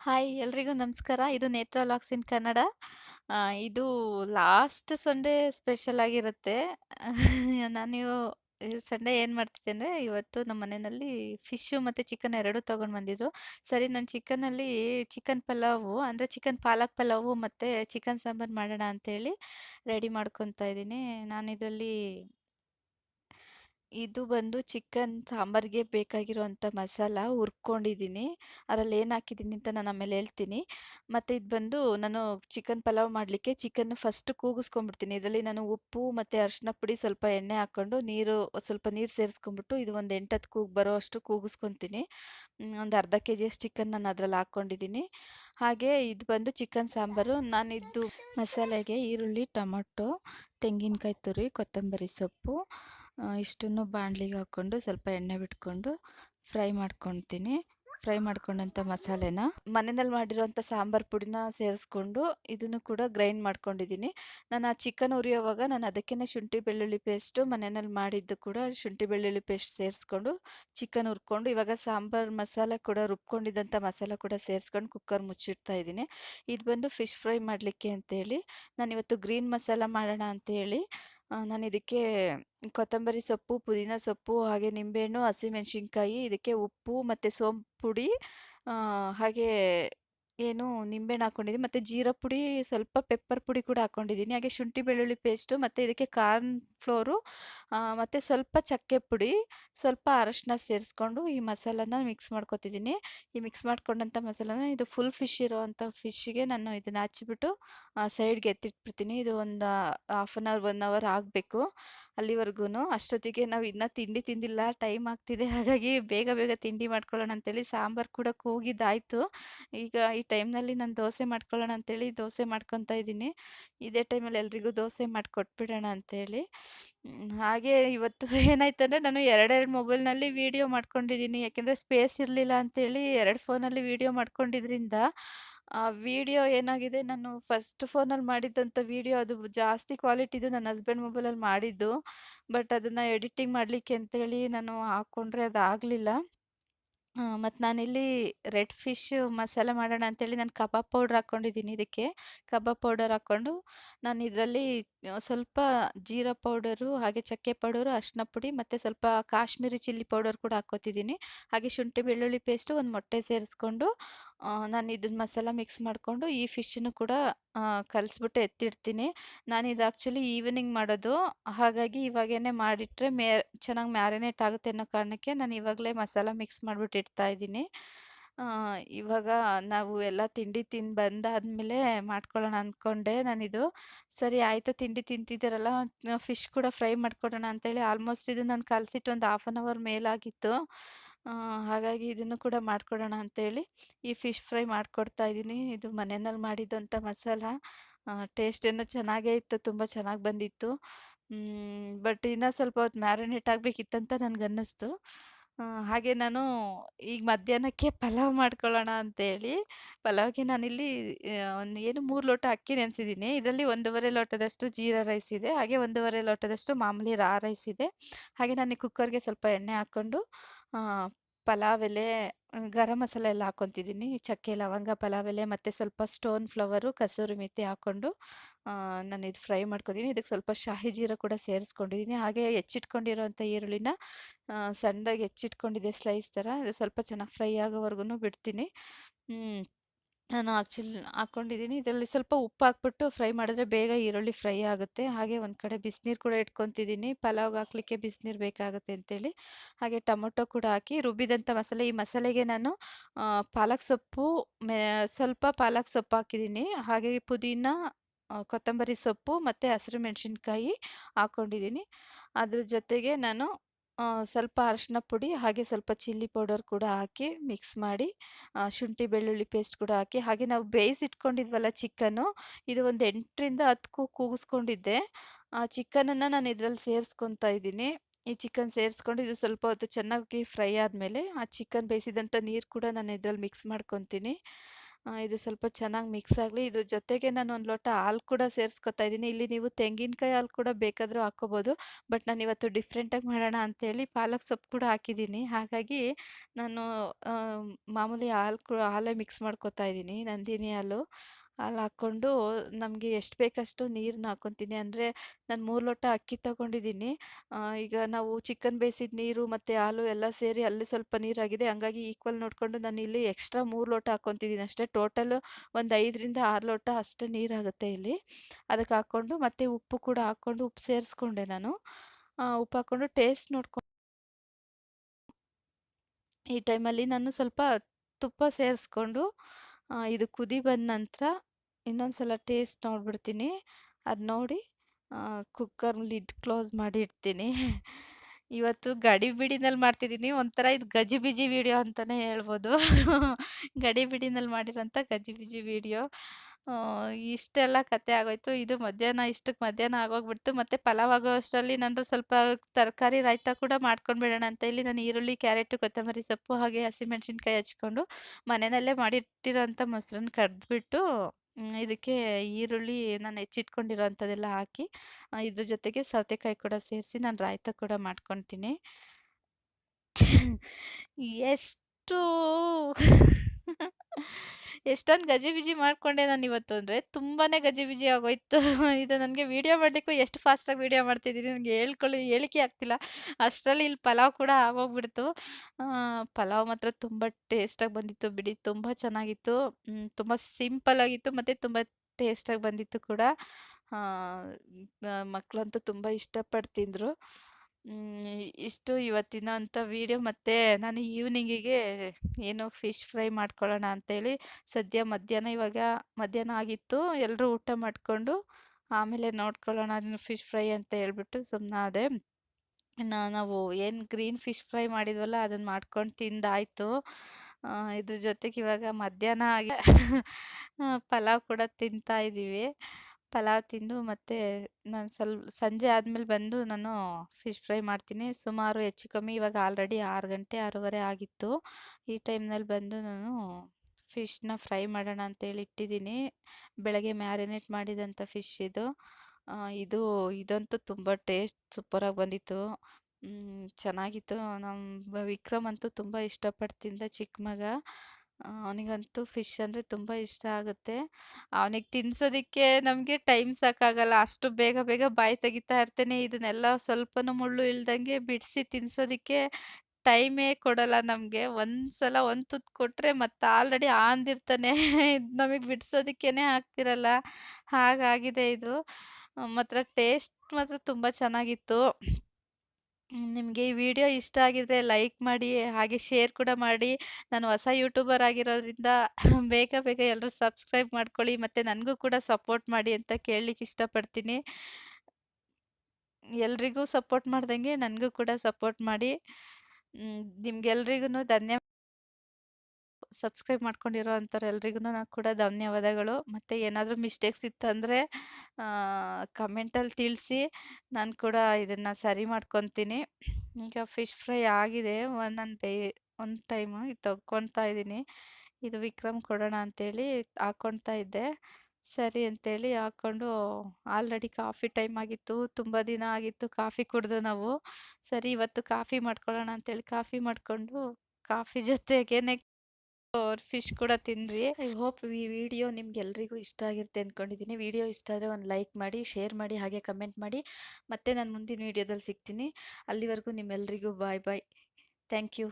Hi ಎಲ್ರಿಗೂ ನಮಸ್ಕಾರ. ಇದು ನೇತ್ರ ವ್ಲಾಗ್ಸ್ ಇನ್ ಕನ್ನಡ. ಇದು ಲಾಸ್ಟ್ ಸಂಡೇ ಸ್ಪೆಷಲ್ ಆಗಿರುತ್ತೆ. ನಾನು ಸಂಡೇ ಏನು ಮಾಡ್ತಿದ್ದೆ ಅಂದರೆ ಇವತ್ತು ನಮ್ಮ ಮನೆಯಲ್ಲಿ ಫಿಶ್ಶು ಮತ್ತು ಚಿಕನ್ ಎರಡೂ ತೊಗೊಂಡು ಬಂದಿದ್ರು. ಸರಿ, ನಾನು ಚಿಕನಲ್ಲಿ ಚಿಕನ್ ಪಲಾವು, ಅಂದರೆ ಚಿಕನ್ ಪಾಲಕ್ ಪಲಾವು ಮತ್ತು ಚಿಕನ್ ಸಾಂಬಾರು ಮಾಡೋಣ ಅಂತೇಳಿ ರೆಡಿ ಮಾಡ್ಕೊತಾ ಇದ್ದೀನಿ. ನಾನಿದರಲ್ಲಿ ಇದು ಬಂದು ಚಿಕನ್ ಸಾಂಬಾರಿಗೆ ಬೇಕಾಗಿರುವಂಥ ಮಸಾಲ ಹುರ್ಕೊಂಡಿದ್ದೀನಿ. ಅದರಲ್ಲಿ ಏನು ಹಾಕಿದ್ದೀನಿ ಅಂತ ನಾನು ಆಮೇಲೆ ಹೇಳ್ತೀನಿ. ಮತ್ತು ಇದು ಬಂದು ನಾನು ಚಿಕನ್ ಪಲಾವ್ ಮಾಡಲಿಕ್ಕೆ ಚಿಕನ್ನು ಫಸ್ಟ್ ಕೂಗಿಸ್ಕೊಂಡ್ಬಿಡ್ತೀನಿ. ಇದರಲ್ಲಿ ನಾನು ಉಪ್ಪು ಮತ್ತು ಅರಿಶಿನ ಪುಡಿ ಸ್ವಲ್ಪ ಎಣ್ಣೆ ಹಾಕ್ಕೊಂಡು ನೀರು ಸ್ವಲ್ಪ ನೀರು ಸೇರಿಸ್ಕೊಂಡ್ಬಿಟ್ಟು ಇದು ಒಂದು ಎಂಟತ್ತು ಕೂಗಿ ಬರೋ ಅಷ್ಟು ಕೂಗಿಸ್ಕೊತೀನಿ. ಒಂದು ಅರ್ಧ ಕೆ ಜಿಯಷ್ಟು ಚಿಕನ್ ನಾನು ಅದರಲ್ಲಿ ಹಾಕ್ಕೊಂಡಿದ್ದೀನಿ. ಹಾಗೆ ಇದು ಬಂದು ಚಿಕನ್ ಸಾಂಬಾರು. ನಾನಿದ್ದು ಮಸಾಲೆಗೆ ಈರುಳ್ಳಿ, ಟೊಮೊಟೊ ತೆಂಗಿನಕಾಯಿ ತುರಿ, ಕೊತ್ತಂಬರಿ ಸೊಪ್ಪು ಇಷ್ಟನ್ನು ಬಾಣಲಿಗೆ ಹಾಕ್ಕೊಂಡು ಸ್ವಲ್ಪ ಎಣ್ಣೆ ಬಿಟ್ಕೊಂಡು ಫ್ರೈ ಮಾಡ್ಕೊತೀನಿ. ಫ್ರೈ ಮಾಡ್ಕೊಂಡಂಥ ಮಸಾಲೆನ ಮನೆಯಲ್ಲಿ ಮಾಡಿರೋಂಥ ಸಾಂಬಾರು ಪುಡಿನ ಸೇರಿಸ್ಕೊಂಡು ಇದನ್ನು ಕೂಡ ಗ್ರೈಂಡ್ ಮಾಡ್ಕೊಂಡಿದ್ದೀನಿ. ನಾನು ಆ ಚಿಕನ್ ಉರಿಯೋವಾಗ ನಾನು ಅದಕ್ಕೇ ಶುಂಠಿ ಬೆಳ್ಳುಳ್ಳಿ ಪೇಸ್ಟು ಮನೆಯಲ್ಲಿ ಮಾಡಿದ್ದು ಕೂಡ ಶುಂಠಿ ಬೆಳ್ಳುಳ್ಳಿ ಪೇಸ್ಟ್ ಸೇರಿಸ್ಕೊಂಡು ಚಿಕನ್ ಹುರ್ಕೊಂಡು ಇವಾಗ ಸಾಂಬಾರು ಮಸಾಲೆ ಕೂಡ ರುಬ್ಕೊಂಡಿದ್ದಂಥ ಮಸಾಲೆ ಕೂಡ ಸೇರಿಸ್ಕೊಂಡು ಕುಕ್ಕರ್ ಮುಚ್ಚಿಡ್ತಾ ಇದ್ದೀನಿ. ಇದು ಬಂದು ಫಿಶ್ ಫ್ರೈ ಮಾಡಲಿಕ್ಕೆ ಅಂತೇಳಿ ನಾನಿವತ್ತು ಗ್ರೀನ್ ಮಸಾಲ ಮಾಡೋಣ ಅಂತೇಳಿ ನಾನು ಇದಕ್ಕೆ ಕೊತ್ತಂಬರಿ ಸೊಪ್ಪು, ಪುದೀನ ಸೊಪ್ಪು, ಹಾಗೆ ನಿಂಬೆಹಣ್ಣು, ಹಸಿಮೆಣ್ಸಿನ್ಕಾಯಿ ಇದಕ್ಕೆ ಉಪ್ಪು ಮತ್ತು ಸೋಂಪು ಪುಡಿ ಹಾಗೆ ಏನು ನಿಂಬೆಹಣ್ಣು ಹಾಕ್ಕೊಂಡಿದ್ದೀನಿ ಮತ್ತು ಜೀರಾ ಪುಡಿ, ಸ್ವಲ್ಪ ಪೆಪ್ಪರ್ ಪುಡಿ ಕೂಡ ಹಾಕ್ಕೊಂಡಿದ್ದೀನಿ. ಹಾಗೆ ಶುಂಠಿ ಬೆಳ್ಳುಳ್ಳಿ ಪೇಸ್ಟು ಮತ್ತು ಇದಕ್ಕೆ ಕಾರ್ನ್ ಫ್ಲೋರು ಮತ್ತು ಸ್ವಲ್ಪ ಚಕ್ಕೆ ಪುಡಿ, ಸ್ವಲ್ಪ ಅರಶಿನ ಸೇರಿಸ್ಕೊಂಡು ಈ ಮಸಾಲನ ಮಿಕ್ಸ್ ಮಾಡ್ಕೊತಿದ್ದೀನಿ. ಈ ಮಿಕ್ಸ್ ಮಾಡ್ಕೊಂಡಂಥ ಮಸಾಲನ ಇದು ಫುಲ್ ಫಿಶ್ ಇರೋವಂಥ ಫಿಶ್ಗೆ ನಾನು ಇದನ್ನು ಹಚ್ಚಿಬಿಟ್ಟು ಸೈಡ್ಗೆ ಎತ್ತಿಟ್ಬಿಡ್ತೀನಿ. ಇದು ಒಂದು half an hour, one hour ಆಗಬೇಕು ಅಲ್ಲಿವರೆಗೂ. ಅಷ್ಟೊತ್ತಿಗೆ ನಾವು ಇನ್ನೂ ತಿಂಡಿ ತಿಂದಿಲ್ಲ, ಟೈಮ್ ಆಗ್ತಿದೆ. ಹಾಗಾಗಿ ಬೇಗ ಬೇಗ ತಿಂಡಿ ಮಾಡ್ಕೊಳ್ಳೋಣ ಅಂತೇಳಿ ಸಾಂಬಾರು ಕೂಡ ಕೂಗಿದ್ದಾಯಿತು. ಈಗ ಈ ಟೈಮ್ನಲ್ಲಿ ನಾನು ದೋಸೆ ಮಾಡ್ಕೊಳ್ಳೋಣ ಅಂತೇಳಿ ದೋಸೆ ಮಾಡ್ಕೊತಾ ಇದ್ದೀನಿ. ಇದೇ ಟೈಮಲ್ಲಿ ಎಲ್ರಿಗೂ ದೋಸೆ ಮಾಡಿಕೊಟ್ಬಿಡೋಣ ಅಂತೇಳಿ. ಹಾಗೆ ಇವತ್ತು ಏನಾಯ್ತಂದರೆ ನಾನು ಎರಡೆರಡು ಮೊಬೈಲ್ನಲ್ಲಿ ವೀಡಿಯೋ ಮಾಡ್ಕೊಂಡಿದ್ದೀನಿ. ಯಾಕೆಂದರೆ ಸ್ಪೇಸ್ ಇರಲಿಲ್ಲ ಅಂತೇಳಿ ಎರಡು ಫೋನಲ್ಲಿ ವೀಡಿಯೋ ಮಾಡ್ಕೊಂಡಿದ್ರಿಂದ ಆ ವಿಡಿಯೋ ಏನಾಗಿದೆ ನಾನು ಫಸ್ಟ್ ಫೋನಲ್ಲಿ ಮಾಡಿದ್ದಂಥ ವೀಡಿಯೋ ಅದು ಜಾಸ್ತಿ ಕ್ವಾಲಿಟಿದು ನನ್ನ ಹಸ್ಬೆಂಡ್ ಮೊಬೈಲಲ್ಲಿ ಮಾಡಿದ್ದು. ಬಟ್ ಅದನ್ನು ಎಡಿಟಿಂಗ್ ಮಾಡಲಿಕ್ಕೆ ಅಂತೇಳಿ ನಾನು ಹಾಕ್ಕೊಂಡ್ರೆ ಅದು ಆಗಲಿಲ್ಲ. ಮತ್ತು ನಾನಿಲ್ಲಿ ರೆಡ್ ಫಿಶ್ ಮಸಾಲೆ ಮಾಡೋಣ ಅಂತೇಳಿ ನಾನು ಕಬಾಬ್ ಪೌಡ್ರ್ ಹಾಕ್ಕೊಂಡಿದ್ದೀನಿ ಇದಕ್ಕೆ. ಕಬಾಬ್ ಪೌಡರ್ ಹಾಕ್ಕೊಂಡು ನಾನು ಇದರಲ್ಲಿ ಸ್ವಲ್ಪ ಜೀರಾ ಪೌಡರು, ಹಾಗೆ ಚಕ್ಕೆ ಪೌಡರು, ಅರಿಶಿನ ಪುಡಿ ಮತ್ತು ಸ್ವಲ್ಪ ಕಾಶ್ಮೀರಿ ಚಿಲ್ಲಿ ಪೌಡರ್ ಕೂಡ ಹಾಕ್ಕೋತಿದ್ದೀನಿ. ಹಾಗೆ ಶುಂಠಿ ಬೆಳ್ಳುಳ್ಳಿ ಪೇಸ್ಟು, ಒಂದು ಮೊಟ್ಟೆ ಸೇರಿಸ್ಕೊಂಡು ನಾನು ಇದನ್ನ ಮಸಾಲ ಮಿಕ್ಸ್ ಮಾಡಿಕೊಂಡು ಈ ಫಿಶನ್ನು ಕೂಡ ಕಲಿಸ್ಬಿಟ್ಟು ಎತ್ತಿಡ್ತೀನಿ. ನಾನು ಇದು ಆ್ಯಕ್ಚುಲಿ ಈವ್ನಿಂಗ್ ಮಾಡೋದು. ಹಾಗಾಗಿ ಇವಾಗೇನೆ ಮಾಡಿಟ್ರೆ ಮೇ, ಚೆನ್ನಾಗಿ ಮ್ಯಾರಿನೇಟ್ ಆಗುತ್ತೆ ಅನ್ನೋ ಕಾರಣಕ್ಕೆ ನಾನು ಇವಾಗಲೇ ಮಸಾಲ ಮಿಕ್ಸ್ ಮಾಡಿಬಿಟ್ಟು ಇಡ್ತಾ ಇದ್ದೀನಿ. ಇವಾಗ ನಾವು ಎಲ್ಲ ತಿಂಡಿ ತಿಂದು ಬಂದಾದಮೇಲೆ ಮಾಡ್ಕೊಳ್ಳೋಣ ಅಂದ್ಕೊಂಡೆ ನಾನಿದು. ಸರಿ, ಆಯಿತು ತಿಂಡಿ ತಿಂತಿದ್ದೀರಲ್ಲ ಫಿಶ್ ಕೂಡ ಫ್ರೈ ಮಾಡ್ಕೊಡೋಣ ಅಂತೇಳಿ ಆಲ್ಮೋಸ್ಟ್ ಇದು ನಾನು ಕಲಸಿಟ್ಟು ಒಂದು ಹಾಫ್ ಆನ್ ಅವರ್ ಮೇಲಾಗಿತ್ತು. ಹಾಗಾಗಿ ಇದನ್ನು ಕೂಡ ಮಾಡಿಕೊಡೋಣ ಅಂತೇಳಿ ಈ ಫಿಶ್ ಫ್ರೈ ಮಾಡಿಕೊಡ್ತಾ ಇದ್ದೀನಿ. ಇದು ಮನೆಯಲ್ಲಿ ಮಾಡಿದಂಥ ಮಸಾಲ. ಟೇಸ್ಟ್ ಏನೋ ಚೆನ್ನಾಗೇ ಇತ್ತು, ತುಂಬ ಚೆನ್ನಾಗಿ ಬಂದಿತ್ತು. ಬಟ್ ಇನ್ನೂ ಸ್ವಲ್ಪ ಹೊತ್ತು ಮ್ಯಾರಿನೇಟ್ ಆಗಬೇಕಿತ್ತಂತ ನನಗನ್ನಿಸ್ತು. ಹಾಗೆ ನಾನು ಈಗ ಮಧ್ಯಾಹ್ನಕ್ಕೆ ಪಲಾವ್ ಮಾಡ್ಕೊಳ್ಳೋಣ ಅಂತೇಳಿ ಪಲಾವ್ಗೆ ನಾನಿಲ್ಲಿ ಒಂದು ಏನು ಮೂರು ಲೋಟ ಅಕ್ಕಿ ನೆನೆಸಿದ್ದೀನಿ. ಇದರಲ್ಲಿ 1 1/2 ಲೋಟದಷ್ಟು ಜೀರಾ ರೈಸ್ ಇದೆ. ಹಾಗೆ 1 1/2 ಲೋಟದಷ್ಟು ಮಾಮೂಲಿ ರಾ ರೈಸ್ ಇದೆ. ಹಾಗೆ ನಾನು ಈ ಕುಕ್ಕರ್ಗೆ ಸ್ವಲ್ಪ ಎಣ್ಣೆ ಹಾಕ್ಕೊಂಡು ಪಲಾವ್ ಎಲೆ, ಗರಂ ಮಸಾಲೆ ಎಲ್ಲ ಹಾಕ್ಕೊತಿದ್ದೀನಿ. ಚಕ್ಕೆ, ಲವಂಗ, ಪಲಾವ್ ಎಲೆ ಮತ್ತು ಸ್ವಲ್ಪ ಸ್ಟೋನ್ ಫ್ಲವರು, ಕಸೂರಿ ಮೆತ್ತಿ ಹಾಕ್ಕೊಂಡು ನಾನು ಇದು ಫ್ರೈ ಮಾಡ್ಕೊತೀನಿ. ಇದಕ್ಕೆ ಸ್ವಲ್ಪ ಶಾಹಿ ಜೀರ ಕೂಡ ಸೇರಿಸ್ಕೊಂಡಿದ್ದೀನಿ. ಹಾಗೆ ಹೆಚ್ಚಿಟ್ಕೊಂಡಿರೋಂಥ ಈರುಳ್ಳಿನ ಸಣ್ಣದಾಗಿ ಹೆಚ್ಚಿಟ್ಕೊಂಡಿದ್ದೆ ಸ್ಲೈಸ್ ಥರ. ಸ್ವಲ್ಪ ಚೆನ್ನಾಗಿ ಫ್ರೈ ಆಗೋವರೆಗೂ ಬಿಡ್ತೀನಿ. ನಾನು ಆ್ಯಕ್ಚುಲಿ ಹಾಕ್ಕೊಂಡಿದ್ದೀನಿ. ಇದರಲ್ಲಿ ಸ್ವಲ್ಪ ಉಪ್ಪು ಹಾಕ್ಬಿಟ್ಟು ಫ್ರೈ ಮಾಡಿದ್ರೆ ಬೇಗ ಈರುಳ್ಳಿ ಫ್ರೈ ಆಗುತ್ತೆ. ಹಾಗೆ ಒಂದು ಕಡೆ ಬಿಸಿನೀರು ಕೂಡ ಇಟ್ಕೊತಿದ್ದೀನಿ. ಪಲಾವ್ಗೆ ಹಾಕ್ಲಿಕ್ಕೆ ಬಿಸಿನೀರು ಬೇಕಾಗುತ್ತೆ ಅಂತೇಳಿ. ಹಾಗೆ ಟೊಮೊಟೊ ಕೂಡ ಹಾಕಿ ರುಬ್ಬಿದಂಥ ಮಸಾಲೆ ಈ ಮಸಾಲೆಗೆ ನಾನು ಪಾಲಕ್ ಸೊಪ್ಪು, ಸ್ವಲ್ಪ ಪಾಲಕ್ ಸೊಪ್ಪು ಹಾಕಿದ್ದೀನಿ. ಹಾಗೆ ಪುದೀನ, ಕೊತ್ತಂಬರಿ ಸೊಪ್ಪು ಮತ್ತು ಹಸಿರು ಮೆಣಸಿನ್ಕಾಯಿ ಹಾಕ್ಕೊಂಡಿದ್ದೀನಿ. ಅದ್ರ ಜೊತೆಗೆ ನಾನು ಸ್ವಲ್ಪ ಅರಿಶಿನ ಪುಡಿ, ಹಾಗೆ ಸ್ವಲ್ಪ ಚಿಲ್ಲಿ ಪೌಡರ್ ಕೂಡ ಹಾಕಿ ಮಿಕ್ಸ್ ಮಾಡಿ ಶುಂಠಿ ಬೆಳ್ಳುಳ್ಳಿ ಪೇಸ್ಟ್ ಕೂಡ ಹಾಕಿ ಹಾಗೆ ನಾವು ಬೇಯಿಸಿಟ್ಕೊಂಡಿದ್ವಲ್ಲ ಚಿಕನ್ನು, ಇದು ಒಂದು 8ರಿಂದ 10 ಕೂಗು ಕೂಗಿಸ್ಕೊಂಡಿದ್ದೆ. ಆ ಚಿಕನನ್ನು ನಾನು ಇದರಲ್ಲಿ ಸೇರಿಸ್ಕೊತಾ ಇದ್ದೀನಿ. ಈ ಚಿಕನ್ ಸೇರಿಸ್ಕೊಂಡು ಇದು ಸ್ವಲ್ಪ ಹೊತ್ತು ಚೆನ್ನಾಗಿ ಫ್ರೈ ಆದಮೇಲೆ ಆ ಚಿಕನ್ ಬೇಯಿಸಿದಂಥ ನೀರು ಕೂಡ ನಾನು ಇದರಲ್ಲಿ ಮಿಕ್ಸ್ ಮಾಡ್ಕೊತೀನಿ. ಇದು ಸ್ವಲ್ಪ ಚೆನ್ನಾಗಿ ಮಿಕ್ಸ್ ಆಗಲಿ. ಇದ್ರ ಜೊತೆಗೆ ನಾನು ಒಂದು ಲೋಟ ಹಾಲು ಕೂಡ ಸೇರಿಸ್ಕೊತಾ ಇದ್ದೀನಿ. ಇಲ್ಲಿ ನೀವು ತೆಂಗಿನಕಾಯಿ ಹಾಲು ಕೂಡ ಬೇಕಾದರೂ ಹಾಕ್ಕೋಬೋದು. ಬಟ್ ನಾನು ಇವತ್ತು ಡಿಫ್ರೆಂಟಾಗಿ ಮಾಡೋಣ ಅಂತೇಳಿ ಪಾಲಕ್ ಸೊಪ್ಪು ಕೂಡ ಹಾಕಿದ್ದೀನಿ. ಹಾಗಾಗಿ ನಾನು ಮಾಮೂಲಿ ಹಾಲು ಕೂಡ, ಹಾಲೇ ಮಿಕ್ಸ್ ಮಾಡ್ಕೊತಾ ಇದ್ದೀನಿ ನಂದಿನಿ ಹಾಲು. ಹಾಲು ಹಾಕ್ಕೊಂಡು ನಮಗೆ ಎಷ್ಟು ಬೇಕಷ್ಟು ನೀರನ್ನ ಹಾಕ್ಕೊತೀನಿ ಅಂದರೆ ನಾನು ಮೂರು ಲೋಟ ಅಕ್ಕಿ ತಗೊಂಡಿದ್ದೀನಿ. ಈಗ ನಾವು ಚಿಕನ್ ಬೇಯಿಸಿದ ನೀರು ಮತ್ತು ಹಾಲು ಎಲ್ಲ ಸೇರಿ ಅಲ್ಲಿ ಸ್ವಲ್ಪ ನೀರಾಗಿದೆ. ಹಂಗಾಗಿ ಈಕ್ವಲ್ ನೋಡಿಕೊಂಡು ನಾನು ಇಲ್ಲಿ ಎಕ್ಸ್ಟ್ರಾ ಮೂರು ಲೋಟ ಹಾಕ್ಕೊತಿದ್ದೀನಿ ಅಷ್ಟೇ. ಟೋಟಲ್ ಒಂದು ಐದರಿಂದ ಆರು ಲೋಟ ಅಷ್ಟೇ ನೀರಾಗುತ್ತೆ ಇಲ್ಲಿ. ಅದಕ್ಕೆ ಹಾಕ್ಕೊಂಡು ಮತ್ತು ಉಪ್ಪು ಕೂಡ ಹಾಕ್ಕೊಂಡು ಉಪ್ಪು ಸೇರಿಸ್ಕೊಂಡೆ ನಾನು. ಉಪ್ಪು ಹಾಕ್ಕೊಂಡು ಟೇಸ್ಟ್ ನೋಡ್ಕೊಂಡು ಈ ಟೈಮಲ್ಲಿ ನಾನು ಸ್ವಲ್ಪ ತುಪ್ಪ ಸೇರಿಸ್ಕೊಂಡು ಇದು ಕುದಿ ಬಂದ ನಂತರ ಇನ್ನೊಂದು ಸಲ ಟೇಸ್ಟ್ ನೋಡಿಬಿಡ್ತೀನಿ. ಅದು ನೋಡಿ ಕುಕ್ಕರ್ ಲಿಡ್ ಕ್ಲೋಸ್ ಮಾಡಿ ಇಡ್ತೀನಿ. ಇವತ್ತು ಗಡಿಬಿಡಿನಲ್ಲಿ ಮಾಡ್ತಿದ್ದೀನಿ. ಒಂಥರ ಇದು ಗಜಿಬಿಜಿ ವಿಡಿಯೋ ಅಂತಲೇ ಹೇಳ್ಬೋದು. ಗಡಿಬಿಡಿನಲ್ಲಿ ಮಾಡಿರೋಂಥ ಗಜಿಬಿಜಿ ವಿಡಿಯೋ ಇಷ್ಟೆಲ್ಲ ಕತೆ ಆಗೋಯ್ತು. ಇದು ಮಧ್ಯಾಹ್ನ, ಇಷ್ಟಕ್ಕೆ ಮಧ್ಯಾಹ್ನ ಆಗೋಗ್ಬಿಡ್ತು. ಮತ್ತು ಪಲಾವ್ ಆಗೋ ಅಷ್ಟರಲ್ಲಿ ನಾನು ಸ್ವಲ್ಪ ತರಕಾರಿ, ರಾಯ್ತ ಕೂಡ ಮಾಡ್ಕೊಂಡು ಬಿಡೋಣ ಅಂತ ಇಲ್ಲಿ ನಾನು ಈರುಳ್ಳಿ, ಕ್ಯಾರೆಟು, ಕೊತ್ತಂಬರಿ ಸೊಪ್ಪು ಹಾಗೆ ಹಸಿಮೆಣ್ಸಿನ್ಕಾಯಿ ಹಚ್ಕೊಂಡು ಮನೆಯಲ್ಲೇ ಮಾಡಿಟ್ಟಿರೋಂಥ ಮೊಸರನ್ನ ಕಡ್ದುಬಿಟ್ಟು ಇದಕ್ಕೆ ಈರುಳ್ಳಿ ನಾನು ಹೆಚ್ಚಿಟ್ಕೊಂಡಿರೋ ಅಂಥದ್ದೆಲ್ಲ ಹಾಕಿ ಇದ್ರ ಜೊತೆಗೆ ಸೌತೆಕಾಯಿ ಕೂಡ ಸೇರಿಸಿ ನಾನು ರಾಯ್ತ ಕೂಡ ಮಾಡ್ಕೊತೀನಿ. ಎಷ್ಟು ಎಷ್ಟೊಂದು ಗಜಿಬಿಜಿ ಮಾಡ್ಕೊಂಡೆ ನಾನು ಇವತ್ತು ಅಂದರೆ ತುಂಬಾ ಗಜಿಬಿಜಿ ಆಗೋಯ್ತು. ಇದು ನನಗೆ ವೀಡಿಯೋ ಮಾಡಲಿಕ್ಕೂ ಎಷ್ಟು ಫಾಸ್ಟಾಗಿ ವೀಡಿಯೋ ಮಾಡ್ತಿದ್ದೀನಿ ನನಗೆ ಹೇಳ್ಕೊಳ್ಳಿ, ಹೇಳಿಕೆ ಆಗ್ತಿಲ್ಲ. ಅಷ್ಟರಲ್ಲಿ ಇಲ್ಲಿ ಪಲಾವ್ ಕೂಡ ಆಗೋಗ್ಬಿಡ್ತು. ಪಲಾವ್ ಮಾತ್ರ ತುಂಬ ಟೇಸ್ಟಾಗಿ ಬಂದಿತ್ತು ಬಿಡಿ. ತುಂಬ ಚೆನ್ನಾಗಿತ್ತು. ತುಂಬ ಸಿಂಪಲ್ ಆಗಿತ್ತು ಮತ್ತು ತುಂಬ ಟೇಸ್ಟಾಗಿ ಬಂದಿತ್ತು ಕೂಡ. ಮಕ್ಕಳಂತೂ ತುಂಬ ಇಷ್ಟಪಟ್ಟು ತಿಂದರು ಇಷ್ಟು ಇವತ್ತಿನ ಅಂಥ ವೀಡಿಯೋ ಮತ್ತು ನಾನು ಈವ್ನಿಂಗಿಗೆ ಏನು ಫಿಶ್ ಫ್ರೈ ಮಾಡ್ಕೊಳ್ಳೋಣ ಅಂತೇಳಿ ಸದ್ಯ ಮಧ್ಯಾಹ್ನ ಇವಾಗ ಮಧ್ಯಾಹ್ನ ಆಗಿತ್ತು. ಎಲ್ಲರೂ ಊಟ ಮಾಡಿಕೊಂಡು ಆಮೇಲೆ ನೋಡ್ಕೊಳ್ಳೋಣ ಅದನ್ನು ಫಿಶ್ ಫ್ರೈ ಅಂತ ಹೇಳ್ಬಿಟ್ಟು ಸುಮ್ಮನಾದೆ ನಾವು ಏನು ಗ್ರೀನ್ ಫಿಶ್ ಫ್ರೈ ಮಾಡಿದ್ವಲ್ಲ ಅದನ್ನು ಮಾಡ್ಕೊಂಡು ತಿಂದಾಯಿತು. ಇದ್ರ ಜೊತೆಗೆ ಇವಾಗ ಮಧ್ಯಾಹ್ನ ಆಗಿ ಪಲಾವ್ ಕೂಡ ತಿಂತಾ ಇದ್ದೀವಿ ಪಲಾವ್ ತಿಂದು ಮತ್ತೆ ನಾನು ಸ್ವಲ್ಪ ಸಂಜೆ ಆದಮೇಲೆ ಬಂದು ನಾನು ಫಿಶ್ ಫ್ರೈ ಮಾಡ್ತೀನಿ. ಸುಮಾರು ಹೆಚ್ಚು ಕಮ್ಮಿ ಇವಾಗ ಆಲ್ರೆಡಿ ಆರು ಗಂಟೆ ಆರೂವರೆ ಆಗಿತ್ತು. ಈ ಟೈಮ್ನಲ್ಲಿ ಬಂದು ನಾನು ಫಿಶ್ನ ಫ್ರೈ ಮಾಡೋಣ ಅಂತೇಳಿ ಇಟ್ಟಿದ್ದೀನಿ. ಬೆಳಗ್ಗೆ ಮ್ಯಾರಿನೇಟ್ ಮಾಡಿದಂಥ ಫಿಶ್ ಇದು. ಇದು, ಇದಂತೂ ತುಂಬ ಟೇಸ್ಟ್ ಸೂಪರಾಗಿ ಬಂದಿತ್ತು. ಚೆನ್ನಾಗಿತ್ತು. ನಮ್ಮ ವಿಕ್ರಮ್ ಅಂತೂ ತುಂಬ ಇಷ್ಟಪಟ್ಟು ತಿಂದ ಚಿಕ್ಕ ಮಗ. ಅವನಿಗಂತೂ ಫಿಶ್ ಅಂದರೆ ತುಂಬ ಇಷ್ಟ ಆಗುತ್ತೆ. ಅವನಿಗೆ ತಿನ್ಸೋದಕ್ಕೆ ನಮಗೆ ಟೈಮ್ ಸಾಕಾಗಲ್ಲ. ಅಷ್ಟು ಬೇಗ ಬೇಗ ಬಾಯಿ ತೆಗಿತಾ ಇರ್ತೇನೆ. ಇದನ್ನೆಲ್ಲ ಸ್ವಲ್ಪನೂ ಮುಳ್ಳು ಇಲ್ದಂಗೆ ಬಿಡಿಸಿ ತಿನ್ಸೋದಕ್ಕೆ ಟೈಮೇ ಕೊಡಲ್ಲ ನಮಗೆ. ಒಂದ್ಸಲ ಒಂದು ತುತ್ತು ಕೊಟ್ಟರೆ ಮತ್ತೆ ಆಲ್ರೆಡಿ ಆಂದಿರ್ತಾನೆ. ಇದು ನಮಗೆ ಬಿಡಿಸೋದಕ್ಕೇನೆ ಆಗ್ತಿರಲ್ಲ. ಹಾಗಾಗಿದೆ ಇದು. ಮಾತ್ರ ಟೇಸ್ಟ್ ಮಾತ್ರ ತುಂಬ ಚೆನ್ನಾಗಿತ್ತು. ನಿಮಗೆ ಈ ವಿಡಿಯೋ ಇಷ್ಟ ಆಗಿದ್ರೆ ಲೈಕ್ ಮಾಡಿ, ಹಾಗೆ ಶೇರ್ ಕೂಡ ಮಾಡಿ. ನಾನು ಹೊಸ ಯೂಟ್ಯೂಬರ್ ಆಗಿರೋದ್ರಿಂದ ಬೇಗ ಬೇಗ ಎಲ್ಲರೂ ಸಬ್ಸ್ಕ್ರೈಬ್ ಮಾಡ್ಕೊಳ್ಳಿ, ಮತ್ತು ನನಗೂ ಕೂಡ ಸಪೋರ್ಟ್ ಮಾಡಿ ಅಂತ ಕೇಳಲಿಕ್ಕೆ ಇಷ್ಟಪಡ್ತೀನಿ. ಎಲ್ರಿಗೂ ಸಪೋರ್ಟ್ ಮಾಡ್ದಂಗೆ ನನಗೂ ಕೂಡ ಸಪೋರ್ಟ್ ಮಾಡಿ. ನಿಮ್ಗೆಲ್ರಿಗೂ ಧನ್ಯ ಸಬ್ಸ್ಕ್ರೈಬ್ ಮಾಡ್ಕೊಂಡಿರೋ ಅಂಥವ್ರು ಎಲ್ರಿಗೂ ನಾನು ಕೂಡ ಧನ್ಯವಾದಗಳು. ಮತ್ತು ಏನಾದರೂ ಮಿಸ್ಟೇಕ್ಸ್ ಇತ್ತಂದರೆ ಕಮೆಂಟಲ್ಲಿ ತಿಳಿಸಿ. ನಾನು ಕೂಡ ಇದನ್ನು ಸರಿ ಮಾಡ್ಕೊತೀನಿ. ಈಗ ಫಿಶ್ ಫ್ರೈ ಆಗಿದೆ. ಒಂದೊಂದು ಬೇ, ಒಂದು ಟೈಮು ಇದು ತಗೊಳ್ತಾ ಇದ್ದೀನಿ. ಇದು ವಿಕ್ರಮ್ ಕೊಡೋಣ ಅಂತೇಳಿ ಹಾಕ್ಕೊಳ್ತಾ ಇದ್ದೆ. ಸರಿ ಅಂತೇಳಿ ಹಾಕ್ಕೊಂಡು ಆಲ್ರೆಡಿ ಕಾಫಿ ಟೈಮ್ ಆಗಿತ್ತು. ತುಂಬ ದಿನ ಆಗಿತ್ತು ಕಾಫಿ ಕುಡಿದು ನಾವು. ಸರಿ, ಇವತ್ತು ಕಾಫಿ ಮಾಡ್ಕೊಳ್ಳೋಣ ಅಂತೇಳಿ ಕಾಫಿ ಮಾಡಿಕೊಂಡು ಕಾಫಿ ಜೊತೆಗೇನೆ ಫಿಶ್ ಕೂಡ ತಿಂದ್ವಿ. ಐ ಹೋಪ್ ಈ ವಿಡಿಯೋ ನಿಮ್ಗೆಲ್ರಿಗೂ ಇಷ್ಟ ಆಗಿರುತ್ತೆ ಅಂದ್ಕೊಂಡಿದ್ದೀನಿ ವಿಡಿಯೋ ಇಷ್ಟ ಆದರೆ ಒಂದು ಲೈಕ್ ಮಾಡಿ, ಶೇರ್ ಮಾಡಿ, ಹಾಗೆ ಕಮೆಂಟ್ ಮಾಡಿ. ಮತ್ತೆ ನಾನು ಮುಂದಿನ ವಿಡಿಯೋದಲ್ಲಿ ಸಿಗ್ತೀನಿ. ಅಲ್ಲಿವರೆಗೂ ನಿಮ್ಮೆಲ್ಲರಿಗೂ ಬಾಯ್ ಬಾಯ್. Thank you.